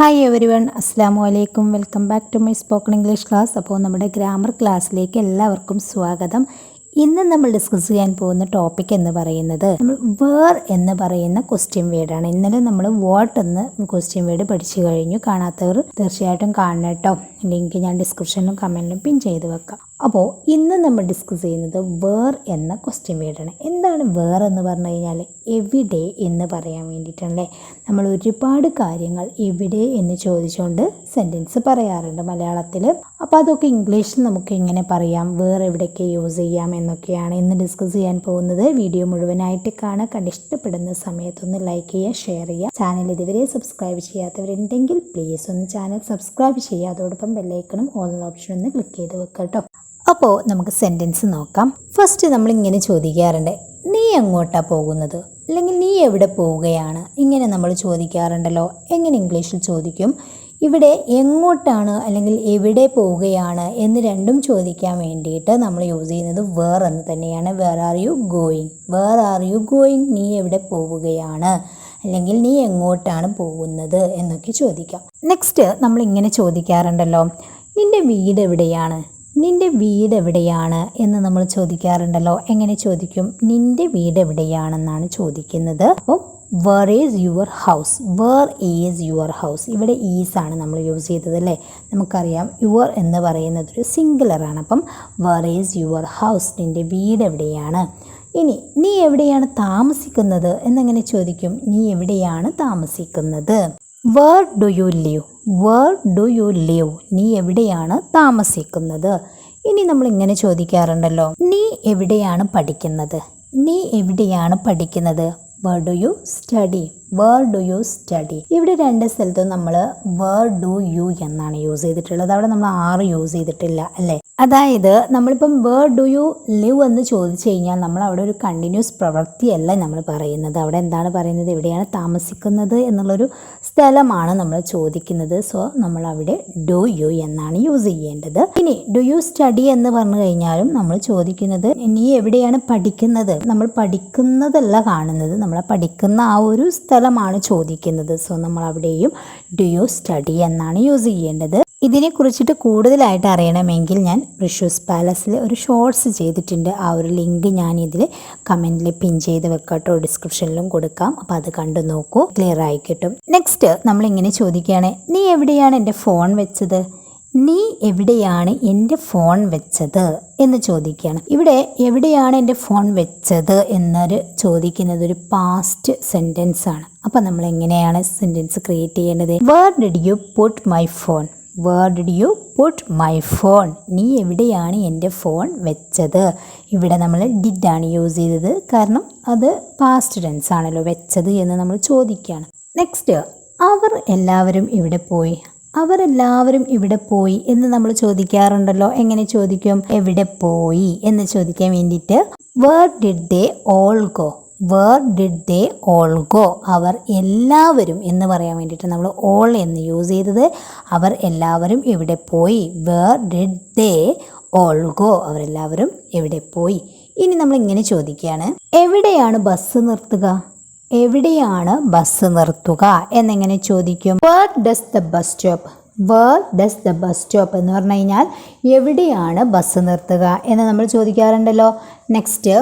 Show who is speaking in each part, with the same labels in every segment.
Speaker 1: Hi every one അസ്സാമു വലൈക്കും welcome back to my spoken English class അപ്പോൾ നമ്മുടെ ഗ്രാമർ ക്ലാസ്സിലേക്ക് എല്ലാവർക്കും സ്വാഗതം. ഇന്ന് നമ്മൾ ഡിസ്കസ് ചെയ്യാൻ പോകുന്ന ടോപ്പിക് എന്ന് പറയുന്നത് നമ്മൾ വേർ എന്ന് പറയുന്ന ക്വസ്റ്റ്യൻ വേർഡാണ് ഇന്നലെ നമ്മൾ വാട്ട് എന്ന് ക്വസ്റ്റ്യൻ വേർഡ് പഠിച്ചു കഴിഞ്ഞു. കാണാത്തവർ തീർച്ചയായിട്ടും കാണണം കേട്ടോ. ലിങ്ക് ഞാൻ ഡിസ്ക്രിപ്ഷനിലും കമന്റിലും പിൻ ചെയ്ത് വെക്കാം. അപ്പോൾ ഇന്ന് നമ്മൾ ഡിസ്കസ് ചെയ്യുന്നത് വേർ എന്ന ക്വസ്റ്റ്യൻ വേർഡാണ്. എന്താണ് വേർ എന്ന് പറഞ്ഞു കഴിഞ്ഞാൽ എവിടെ എന്ന് പറയാൻ വേണ്ടിയിട്ടാണല്ലേ? നമ്മൾ ഒരുപാട് കാര്യങ്ങൾ എവിടെ എന്ന് ചോദിച്ചുകൊണ്ട് സെന്റൻസ് പറയാറുണ്ട് മലയാളത്തിൽ അപ്പോൾ അതൊക്കെ ഇംഗ്ലീഷിൽ നമുക്ക് എങ്ങനെ പറയാം. വേർ എവിടെയൊക്കെ യൂസ് ചെയ്യാം എന്നൊക്കെയാണ് ഇന്ന് ഡിസ്കസ് ചെയ്യാൻ പോകുന്നത്. വീഡിയോ മുഴുവനായിട്ട് കാണാൻ കണ്ട് ഇഷ്ടപ്പെടുന്ന സമയത്തൊന്ന് ലൈക്ക് ചെയ്യുക ഷെയർ ചെയ്യുക. ചാനൽ ഇതുവരെ സബ്സ്ക്രൈബ് ചെയ്യാത്തവരുണ്ടെങ്കിൽ പ്ലീസ് ഒന്ന് ചാനൽ സബ്സ്ക്രൈബ് ചെയ്യുക. അതോടൊപ്പം ബെല്ലൈക്കണും ഓൾ ഓപ്ഷൻ ഒന്ന് ക്ലിക്ക് ചെയ്ത് വെക്കുക കേട്ടോ. അപ്പോൾ നമുക്ക് സെന്റൻസ് നോക്കാം. ഫസ്റ്റ് നമ്മൾ ഇങ്ങനെ ചോദിക്കാറുണ്ട് നീ എങ്ങോട്ടാണ് പോകുന്നത്? അല്ലെങ്കിൽ നീ എവിടെ പോവുകയാണ്? ഇങ്ങനെ നമ്മൾ ചോദിക്കാറുണ്ടല്ലോ. എങ്ങനെ ഇംഗ്ലീഷിൽ ചോദിക്കും? ഇവിടെ എങ്ങോട്ടാണ് അല്ലെങ്കിൽ എവിടെ പോവുകയാണ് എന്ന് രണ്ടും ചോദിക്കാൻ വേണ്ടിയിട്ട് നമ്മൾ യൂസ് ചെയ്യുന്നത് വേർ എന്ന് തന്നെയാണ്. Where are you going where are you going നീ എവിടെ പോവുകയാണ്? അല്ലെങ്കിൽ നീ എങ്ങോട്ടാണ് പോകുന്നത്? എന്നൊക്കെ ചോദിക്കാം. നെക്സ്റ്റ് നമ്മൾ ഇങ്ങനെ ചോദിക്കാറുണ്ടല്ലോ നിന്റെ വീട് എവിടെയാണ്? നിന്റെ വീട് എവിടെയാണ് എന്ന് നമ്മൾ ചോദിക്കാറുണ്ടല്ലോ. എങ്ങനെ ചോദിക്കും? നിന്റെ വീട് എവിടെയാണെന്നാണ് ചോദിക്കുന്നത്. അപ്പം where is your house where is your house ഇവിടെ ഈസ് ആണ് നമ്മൾ യൂസ് ചെയ്തത് അല്ലേ? നമുക്കറിയാം. യുവർ എന്ന് പറയുന്നത് ഒരു സിംഗുലറാണ് അപ്പം വേർ ഈസ് യുവർ ഹൗസ് നിന്റെ വീട് എവിടെയാണ്? ഇനി നീ എവിടെയാണ് താമസിക്കുന്നത്? എന്നെങ്ങനെ ചോദിക്കും? നീ എവിടെയാണ് താമസിക്കുന്നത്? Where do you live where do you live നീ എവിടെയാണ് താമസിക്കുന്നത്? ഇനി നമ്മൾ ഇങ്ങനെ ചോദിക്കാറുണ്ടല്ലോ. നീ എവിടെയാണ് പഠിക്കുന്നത്? നീ എവിടെയാണ് പഠിക്കുന്നത്? Where do you study where do you study ഇവിടെ രണ്ട് സ്ഥലത്തും നമ്മൾ വേർ ഡു യു എന്നാണ് യൂസ് ചെയ്തിട്ടുള്ളത്. അവിടെ നമ്മൾ ആറ് യൂസ് ചെയ്തിട്ടില്ല അല്ലേ? അതായത് നമ്മളിപ്പം വേർ ഡു യു ലിവ് എന്ന് ചോദിച്ചു കഴിഞ്ഞാൽ നമ്മൾ അവിടെ ഒരു കണ്ടിന്യൂസ് പ്രവൃത്തിയല്ല നമ്മൾ പറയുന്നത്. അവിടെ എന്താണ് പറയുന്നത്? എവിടെയാണ് താമസിക്കുന്നത് എന്നുള്ളൊരു സ്ഥലമാണ് നമ്മൾ ചോദിക്കുന്നത്. സോ നമ്മൾ അവിടെ ഡു യു എന്നാണ് യൂസ് ചെയ്യേണ്ടത്. ഇനി ഡു യു സ്റ്റഡി എന്ന് പറഞ്ഞു കഴിഞ്ഞാലും നമ്മൾ ചോദിക്കുന്നത് നീ എവിടെയാണ് പഠിക്കുന്നത്? നമ്മൾ പഠിക്കുന്നതല്ല കാണുന്നത്. നമ്മൾ പഠിക്കുന്ന ആ ഒരു സ്ഥലമാണ് ചോദിക്കുന്നത്. സോ നമ്മൾ അവിടെയും ഡു യു സ്റ്റഡി എന്നാണ് യൂസ് ചെയ്യേണ്ടത്. ഇതിനെ കുറിച്ചിട്ട് കൂടുതലായിട്ട് അറിയണമെങ്കിൽ ഞാൻ റിഷൂസ് പാലസിൽ ഒരു ഷോർട്സ് ചെയ്തിട്ടുണ്ട്. ആ ഒരു ലിങ്ക് ഞാൻ ഇതിൽ കമന്റിൽ പിൻ ചെയ്ത് വെക്കട്ടോ. ഡിസ്ക്രിപ്ഷനിലും കൊടുക്കാം. അപ്പോൾ അത് കണ്ടു നോക്കൂ. ക്ലിയർ ആയി കിട്ടും. നെക്സ്റ്റ് നമ്മളിങ്ങനെ ചോദിക്കുകയാണ്. നീ എവിടെയാണ് എന്റെ ഫോൺ വെച്ചത്? നീ എവിടെയാണ് എന്റെ ഫോൺ വെച്ചത്? എന്ന് ചോദിക്കുകയാണ്. ഇവിടെ എവിടെയാണ് എന്റെ ഫോൺ വെച്ചത്? എന്നൊരു ചോദിക്കുന്നത് ഒരു പാസ്റ്റ് സെന്റൻസ് ആണ്. അപ്പം നമ്മൾ എങ്ങനെയാണ് സെന്റൻസ് ക്രിയേറ്റ് ചെയ്യേണ്ടത്? Where did you put my phone where did you put my phone നീ എവിടെയാണ് എന്റെ ഫോൺ വെച്ചത്? ഇവിടെ നമ്മൾ ഡിഡ് ആണ് യൂസ് ചെയ്തത്. കാരണം അത് പാസ്റ്റ് ടെൻസ് ആണല്ലോ വെച്ചത് എന്ന് നമ്മൾ ചോദിക്കുകയാണ്. നെക്സ്റ്റ് അവർ എല്ലാവരും ഇവിടെ പോയി? അവരെല്ലാവരും ഇവിടെ പോയി എന്ന് നമ്മൾ ചോദിക്കാറുണ്ടല്ലോ. എങ്ങനെ ചോദിക്കും? എവിടെ പോയി എന്ന് ചോദിക്കാൻ വേണ്ടിയിട്ട്. Where did they all go where did they all go അവർ എല്ലാവരും എന്ന് പറയാൻ വേണ്ടിയിട്ട് നമ്മൾ ഓൾ എന്ന് യൂസ് ചെയ്തത്. അവർ എല്ലാവരും എവിടെ പോയി? Where did they all go അവരെല്ലാവരും എവിടെ പോയി? ഇനി നമ്മൾ ഇങ്ങനെ ചോദിക്കുകയാണ്. എവിടെയാണ് ബസ് നിർത്തുക? എവിടെയാണ് ബസ് നിർത്തുക? എന്നെങ്ങനെ ചോദിക്കും? Where does the bus stop where does the bus stop എന്ന് പറഞ്ഞു കഴിഞ്ഞാൽ എവിടെയാണ് ബസ് നിർത്തുക എന്ന് നമ്മൾ ചോദിക്കാറുണ്ടല്ലോ. നെക്സ്റ്റ്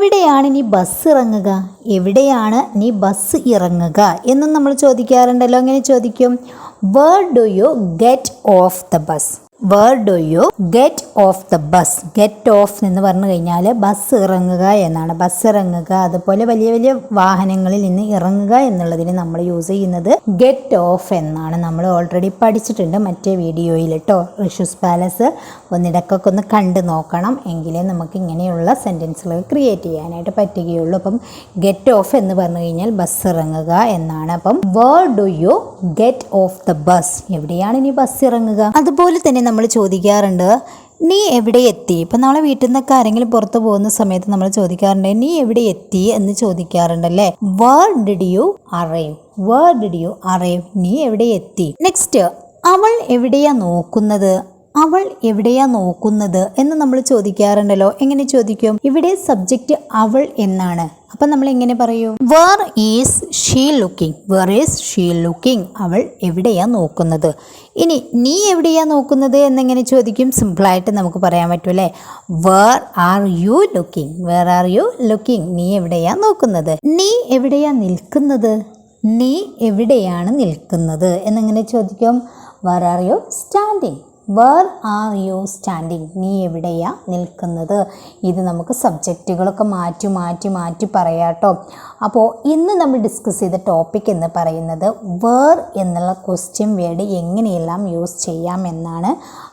Speaker 1: എവിടെയാണ് നീ ബസ് ഇറങ്ങുക? എവിടെയാണ് നീ ബസ് ഇറങ്ങുക? എന്നും നമ്മൾ ചോദിക്കാറുണ്ടല്ലോ. അങ്ങനെ ചോദിക്കും? Where do you get off the bus where do you get off the bus get off എന്ന് പറഞ്ഞു കഴിഞ്ഞാൽ ബസ് ഇറങ്ങുക എന്നാണ്. ബസ് ഇറങ്ങുക അതുപോലെ വലിയ വലിയ വാഹനങ്ങളിൽ നിന്ന് ഇറങ്ങുക എന്നുള്ളതിന് നമ്മൾ യൂസ് ചെയ്യുന്നത് ഗെറ്റ് ഓഫ് എന്നാണ്. നമ്മൾ ഓൾറെഡി പഠിച്ചിട്ടുണ്ട് മറ്റേ വീഡിയോയിൽ കേട്ടോ റിഷൂസ് പാലസ് ഒന്നിടക്കൊക്കെ ഒന്ന് കണ്ടു നോക്കണം. എങ്കിലേ നമുക്ക് ഇങ്ങനെയുള്ള സെന്റൻസുകൾ ക്രിയേറ്റ് ചെയ്യാനായിട്ട് പറ്റുകയുള്ളൂ. അപ്പം ഗെറ്റ് ഓഫ് എന്ന് പറഞ്ഞു കഴിഞ്ഞാൽ ബസ് ഇറങ്ങുക എന്നാണ്. അപ്പം where do you get off the bus എവിടെയാണ് ഇനി ബസ് ഇറങ്ങുക? അതുപോലെ തന്നെ നമ്മൾ ചോദിക്കാറുണ്ട് നീ എവിടെ എത്തി? ഇപ്പം നമ്മളെ വീട്ടിൽ നിന്നൊക്കെ ആരെങ്കിലും പുറത്ത് പോകുന്ന സമയത്ത് നമ്മൾ ചോദിക്കാറുണ്ട് നീ എവിടെ എത്തി? എന്ന് ചോദിക്കാറുണ്ടല്ലേ? Where did you arrive where did you arrive നീ എവിടെ എത്തി? നെക്സ്റ്റ് അവൾ എവിടെയാ നോക്കുന്നത്? അവൾ എവിടെയാ നോക്കുന്നത്? എന്ന് നമ്മൾ ചോദിക്കാറുണ്ടല്ലോ. എങ്ങനെ ചോദിക്കും? ഇവിടെ സബ്ജക്റ്റ് അവൾ എന്നാണ്. അപ്പം നമ്മൾ എങ്ങനെ പറയൂ? Where is she looking where is she looking അവൾ എവിടെയാണ് നോക്കുന്നത്? ഇനി നീ എവിടെയാണ് നോക്കുന്നത് എന്നെങ്ങനെ ചോദിക്കും? സിമ്പിളായിട്ട് നമുക്ക് പറയാൻ പറ്റുമല്ലേ where are you looking where are you looking നീ എവിടെയാണ് നോക്കുന്നത്? നീ എവിടെയാണ് നിൽക്കുന്നത്? നീ എവിടെയാണ് നിൽക്കുന്നത്? എന്നെങ്ങനെ ചോദിക്കും? Where are you standing where are you standing നീ എവിടെയാ നിൽക്കുന്നത്? ഇത് നമുക്ക് സബ്ജക്റ്റുകളൊക്കെ മാറ്റി മാറ്റി മാറ്റി പറയാട്ടോ. അപ്പോൾ ഇന്ന് നമ്മൾ ഡിസ്കസ് ചെയ്ത ടോപ്പിക് എന്ന് പറയുന്നത് വേർ എന്നുള്ള ക്വസ്റ്റ്യൻ വേർഡ് എങ്ങനെയെല്ലാം യൂസ് ചെയ്യാം എന്നാണ്.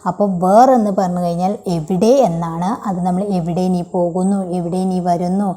Speaker 1: അപ്പോൾ വേർ എന്ന് പറഞ്ഞു കഴിഞ്ഞാൽ എവിടെ എന്നാണ്. അത് നമ്മൾ എവിടെ നീ പോകുന്നു എവിടെ നീ വരുന്നു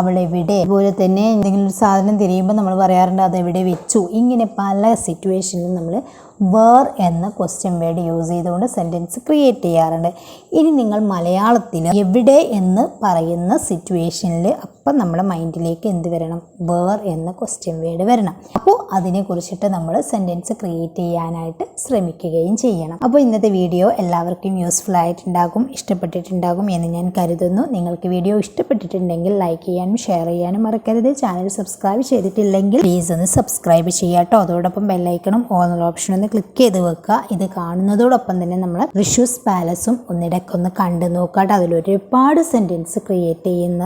Speaker 1: അവൾ എവിടെ? അതുപോലെ തന്നെ എന്തെങ്കിലും ഒരു സാധനം തിരിയുമ്പോൾ നമ്മൾ പറയാറുണ്ട് അത് എവിടെ വെച്ചു. ഇങ്ങനെ പല സിറ്റുവേഷനിലും നമ്മൾ വേർ എന്ന ക്വസ്റ്റ്യൻ വേർഡ് യൂസ് ചെയ്തുകൊണ്ട് സെന്റൻസ് ക്രിയേറ്റ് ചെയ്യാറുണ്ട്. ഇനി നിങ്ങൾ മലയാളത്തിൽ എവിടെ എന്ന് പറയുന്ന സിറ്റുവേഷനിൽ അപ്പം നമ്മുടെ മൈൻഡിലേക്ക് എന്ത് വരണം? വേർ എന്ന ക്വസ്റ്റ്യൻ വേർഡ് വരണം. അപ്പോൾ അതിനെക്കുറിച്ചിട്ട് നമ്മൾ സെന്റൻസ് ക്രിയേറ്റ് ചെയ്യാനായിട്ട് ശ്രമിക്കുകയും ചെയ്യണം. അപ്പോൾ ഇന്നത്തെ വീഡിയോ എല്ലാവർക്കും യൂസ്ഫുൾ ആയിട്ടുണ്ടാകും ഇഷ്ടപ്പെട്ടിട്ടുണ്ടാകും എന്ന് ഞാൻ കരുതുന്നു. നിങ്ങൾക്ക് വീഡിയോ ഇഷ്ടപ്പെട്ടിട്ടുണ്ടെങ്കിൽ ലൈക്ക് ചെയ്യാനും ഷെയർ ചെയ്യാനും മറക്കരുത്. ചാനൽ സബ്സ്ക്രൈബ് ചെയ്തിട്ടില്ലെങ്കിൽ പ്ലീസ് ഒന്ന് സബ്സ്ക്രൈബ് ചെയ്യാട്ടോ അതോടൊപ്പം ബെല്ലൈക്കണം ഓണർ ഓപ്ഷൻ ഒന്ന് ക്ലിക്ക് ചെയ്ത് വെക്കുക. ഇത് കാണുന്നതോടൊപ്പം തന്നെ നമ്മൾ റിഷ്യൂസ് പാലസും ഒന്നിടയ്ക്കൊന്ന് കണ്ടു നോക്കാട്ടോ അതിലൊരുപാട് സെന്റൻസ് ക്രിയേറ്റ് ചെയ്യുന്ന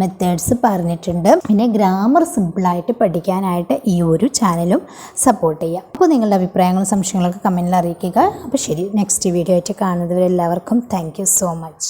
Speaker 1: മെത്തേഡ്സ് പറഞ്ഞിട്ടുണ്ട്. പിന്നെ ഗ്രാമർ സിമ്പിളായിട്ട് പഠിക്കാനായിട്ട് ഈ ഒരു ചാനലും സപ്പോർട്ട് ചെയ്യുക അപ്പോൾ നിങ്ങളുടെ അഭിപ്രായങ്ങളും സംശയങ്ങളൊക്കെ കമന്റിൽ അറിയിക്കുക. അപ്പോൾ ശരി നെക്സ്റ്റ് വീഡിയോ ആയിട്ട് കാണുന്നവരെല്ലാവർക്കും താങ്ക് സോ മച്ച്